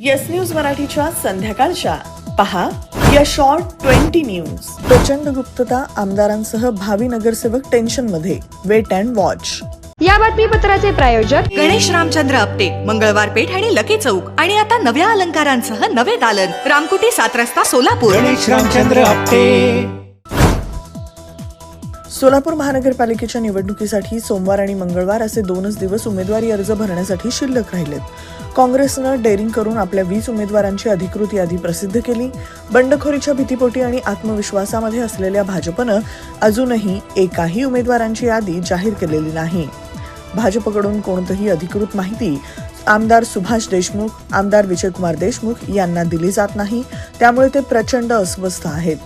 Yes news मराठीच्या संध्याकाळच्या. पहा या शॉर्ट ट्वेंटी न्यूज प्रचंड गुप्तता आमदारांसह भावी नगरसेवक टेन्शनमध्ये वेट अँड वॉच या बातमीपत्राचे प्रायोजक गणेश रामचंद्र आपटे मंगळवार पेठ आणि लकी चौक. आणि आता नव्या अलंकारांसह नवे दालन. रामकुटी सात रस्ता सोलापूर. गणेश रामचंद्र आपटे. सोलापूर महानगरपालिकेच्या निवडणुकीसाठी सोमवार आणि मंगळवार असे दोनच दिवस उमेदवारी अर्ज भरण्यासाठी शिल्लक राहिलेत. काँग्रेसनं डेअरिंग करून आपल्या वीस उमेदवारांची अधिकृत यादी प्रसिद्ध केली. बंडखोरीच्या भीतीपोटी आणि आत्मविश्वासामध्ये असलेल्या भाजपनं अजूनही एकाही उमेदवारांची यादी जाहीर केलेली नाही. भाजपकडून कोणतीही अधिकृत माहिती आमदार सुभाष देशमुख आमदार विजयकुमार देशमुख यांना दिली जात नाही. त्यामुळे ते प्रचंड अस्वस्थ आहेत.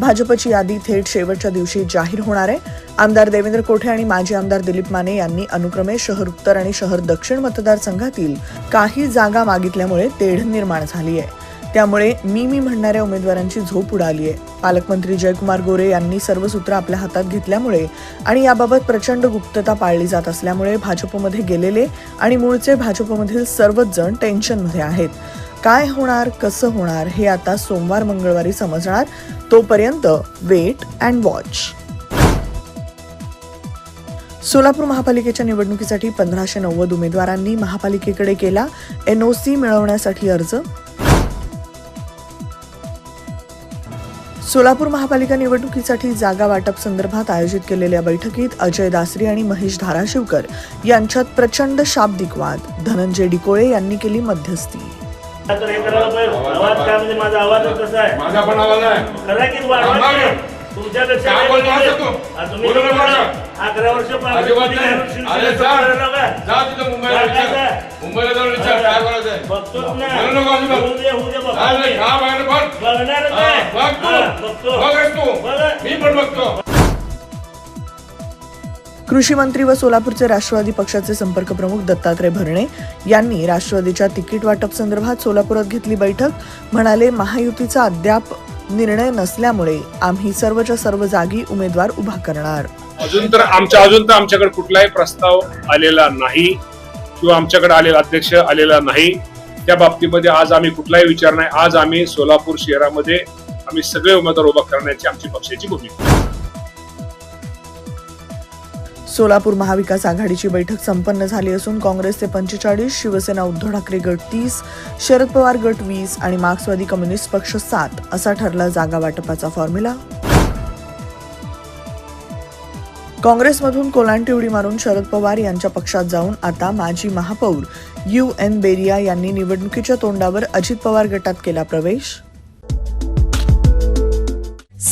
भाजपची यादी थेट शेवटच्या दिवशी जाहीर होणार आहे. आमदार देवेंद्र कोठे आणि माजी आमदार दिलीप माने यांनी अनुक्रमे शहर उत्तर आणि शहर दक्षिण मतदारसंघातील काही जागा मागितल्यामुळे तेढ निर्माण झाली आहे. त्यामुळे मी मी म्हणणाऱ्या उमेदवारांची झोप उडाली आहे. पालकमंत्री जयकुमार गोरे यांनी सर्व सूत्र आपल्या हातात घेतल्यामुळे आणि याबाबत प्रचंड गुप्तता पाळली जात असल्यामुळे भाजपमध्ये गेलेले आणि मूळचे भाजपमधील सर्वच जण टेन्शनमध्ये आहेत. काय होणार कसं होणार हे आता सोमवार मंगळवारी समजणार. तोपर्यंत वेट अँड वॉच सोलापूर महापालिकेच्या निवडणुकीसाठी पंधराशे नव्वद उमेदवारांनी महापालिकेकडे केला एनओसी मिळवण्यासाठी अर्ज. सोलापूर महापालिका निवडणुकीसाठी जागा वाटप संदर्भात आयोजित केलेल्या बैठकीत अजय दासरी आणि महेश धाराशिवकर यांच्यात प्रचंड शाब्दिक वाद. धनंजय डिकोळे यांनी केली मध्यस्थी. तर हे करायला पाहिजे आवाज काय म्हणजे माझा आवाज कसा आहे माझा पण आवाज आहे खरा की वाढवा. तुमच्यापेक्षा काय नाही बोलतो. असं तू? तुम्ही बोलू नको? असं. अकरा वर्ष. अजिबात नाही. अरे जा. करायला का? जा तिथं मुंबईला काय विचार काय? मुंबईला जाऊन विचार काय बोलायचंय बघतोच ना. बोलू नको अजिबात. होऊ दे, होऊ दे, बघतो काय नाही, मी. खा बाहेर बघ बघणारच हा, आहे. बघ तू हा, बघतो. बघ तू बघा. मी पण बघतो कृषी मंत्री व सोलापूरचे राष्ट्रवादी पक्षाचे संपर्क प्रमुख दत्तात्रय भरणे यांनी राष्ट्रवादीच्या तिकीट वाटप संदर्भात सोलापुरात घेतली बैठक. म्हणाले महायुतीचा अद्याप निर्णय नसल्यामुळे आम्ही सर्वच्या सर्व जागी उमेदवार उभा करणार. अजून तर आमच्या अजून तर आमच्याकडे कुठलाही प्रस्ताव आलेला नाही किंवा आमच्याकडे आलेला अध्यक्ष आलेला नाही. त्या बाबतीमध्ये आज आम्ही कुठलाही विचार नाही. आज आम्ही सोलापूर शहरामध्ये आम्ही सगळे उमेदवार उभा करण्याची आमची पक्षाची भूमिका सोलापूर महाविकास आघाडीची बैठक संपन्न झाली असून काँग्रेसचे पंचेचाळीस शिवसेना उद्धव ठाकरे गट तीस शरद पवार गट वीस आणि मार्क्सवादी कम्युनिस्ट पक्ष सात असा ठरला जागा वाटपाचा फॉर्म्युला. काँग्रेसमधून कोलांटी उडी मारून शरद पवार यांच्या पक्षात जाऊन आता माजी महापौर यू एन बेरिया यांनी निवडणुकीच्या तोंडावर अजित पवार गटात केला प्रवेश.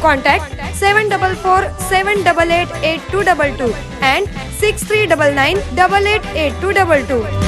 Contact 744 and 6399 888 222.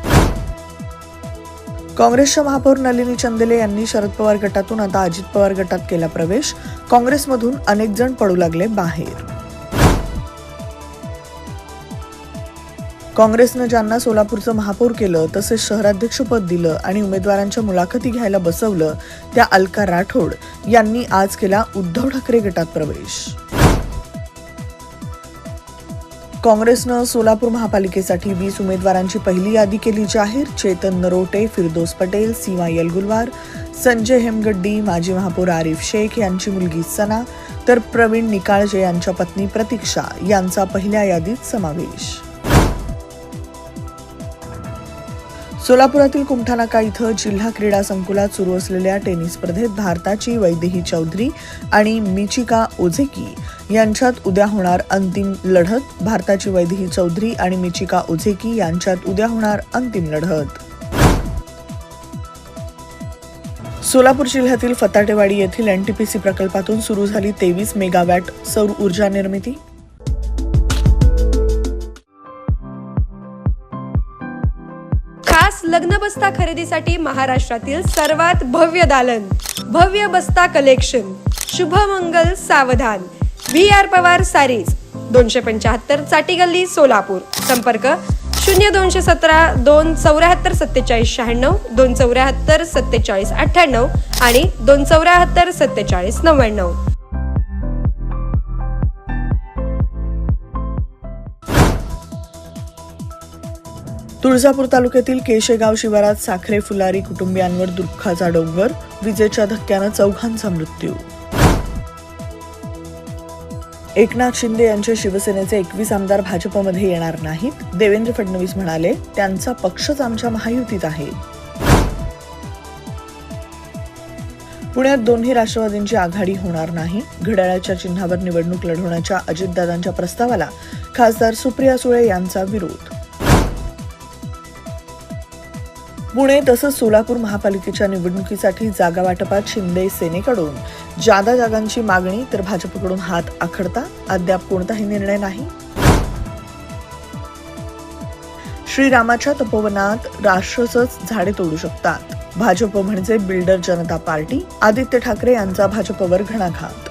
काँग्रेसच्या महापौर नलिनी चंदेले यांनी शरद पवार गटातून आता अजित पवार गटात केला प्रवेश. काँग्रेसमधून अनेक जण पडू लागले बाहेर. काँग्रेसनं ज्यांना सोलापूरचं महापौर केलं तसेच शहराध्यक्षपद दिलं आणि उमेदवारांच्या मुलाखती घ्यायला बसवलं त्या अलका राठोड यांनी आज केला उद्धव ठाकरे गटात प्रवेश. काँग्रेसनं सोलापूर महापालिकेसाठी वीस उमेदवारांची पहिली यादी केली जाहीर. चेतन नरोटे फिरदोस पटेल सीमा यलगुलवार संजय हेमगड्डी माजी महापौर आरिफ शेख यांची मुलगी सना तर प्रवीण निकाळजे यांच्या पत्नी प्रतीक्षा यांचा पहिल्या यादीत समावेश. सोलापुरातील कुमठानाका इथं जिल्हा क्रीडा संकुलात सुरू असलेल्या टेनिस स्पर्धेत भारताची वैदेही चौधरी आणि मिचिका ओझेकी यांच्यात उद्या होणार अंतिम लढत. भारताची वैदेही चौधरी आणि मिचिका ओझेकी यांच्यात उद्या होणार अंतिम लढत. सोलापूर जिल्ह्यातील फताटेवाडी येथील एनटीपीसी प्रकल्पातून सुरू झाली तेवीस मेगावॅट सौर ऊर्जा निर्मिती. खास लग्न बस्ता खरेदीसाठी महाराष्ट्रातील सर्वात भव्य दालन भव्य बस्ता collection. Shubhmangal Savdhan. V R Pawar sarees. दोनशे पंच्याहत्तर चाटी गल्ली सोलापूर. संपर्क शून्य दोनशे सतरा दोन चौऱ्याहत्तर सत्तेचाळीस शहाण्णव दोन चौऱ्याहत्तर सत्तेचाळीस अठ्ठ्याण्णव आणि दोन चौऱ्याहत्तर सत्तेचाळीस नव्याण्णव. तुळजापूर तालुक्यातील केशेगाव शिवारात साखरे फुलारी कुटुंबियांवर दुःखाचा डोंगर विजेच्या धक्क्यानं चौघांचा मृत्यू. एकनाथ शिंदे यांचे शिवसेनेचे एकवीस आमदार भाजपमध्ये येणार नाहीत. देवेंद्र फडणवीस म्हणाले त्यांचा पक्षच आमच्या महायुतीत आहे. पुण्यात दोन्ही राष्ट्रवादींची आघाडी होणार नाही. घड्याळाच्या चिन्हावर निवडणूक लढवण्याच्या अजितदादांच्या प्रस्तावाला खासदार सुप्रिया सुळे यांचा विरोध. पुणे तसंच सोलापूर महापालिकेच्या निवडणुकीसाठी जागा वाटपात शिंदे सेनेकडून. जादा जागांची मागणी तर भाजपकडून हात आखडता अद्याप कोणताही निर्णय नाही. श्रीरामाच्या तपोवनात राष्ट्रच झाडे तोडू शकतात. भाजप म्हणजे बिल्डर जनता पार्टी आदित्य ठाकरे यांचा भाजपवर घणाघात.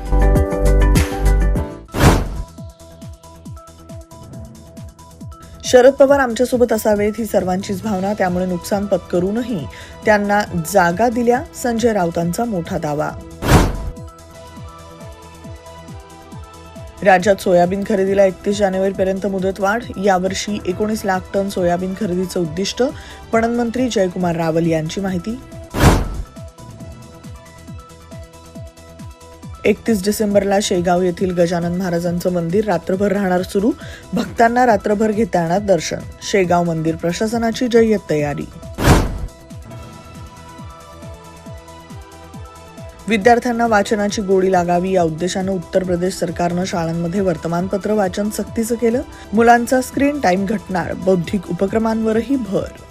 शरद पवार आमच्यासोबत असावेत ही सर्वांचीच भावना त्यामुळे नुकसान पत्करूनही त्यांना जागा दिल्या संजय राऊतांचा मोठा दावा. राज्यात सोयाबीन खरेदीला एकतीस जानेवारीपर्यंत मुदतवाढ यावर्षी एकोणीस लाख टन सोयाबीन खरेदीचं उद्दिष्ट पणन मंत्री जयकुमार रावल यांची माहिती. एकतीस डिसेंबरला शेगाव येथील गजानन महाराजांचं मंदिर रात्रभर राहणार सुरू. भक्तांना रात्रभर घेता येणार दर्शन. शेगाव मंदिर प्रशासनाची जय्यत तयारी. विद्यार्थ्यांना वाचनाची गोडी लागावी या उद्देशानं उत्तर प्रदेश सरकारनं शाळांमध्ये वर्तमानपत्र वाचन सक्तीचं केलं. मुलांचा स्क्रीन टाईम घटणार. बौद्धिक उपक्रमांवरही भर.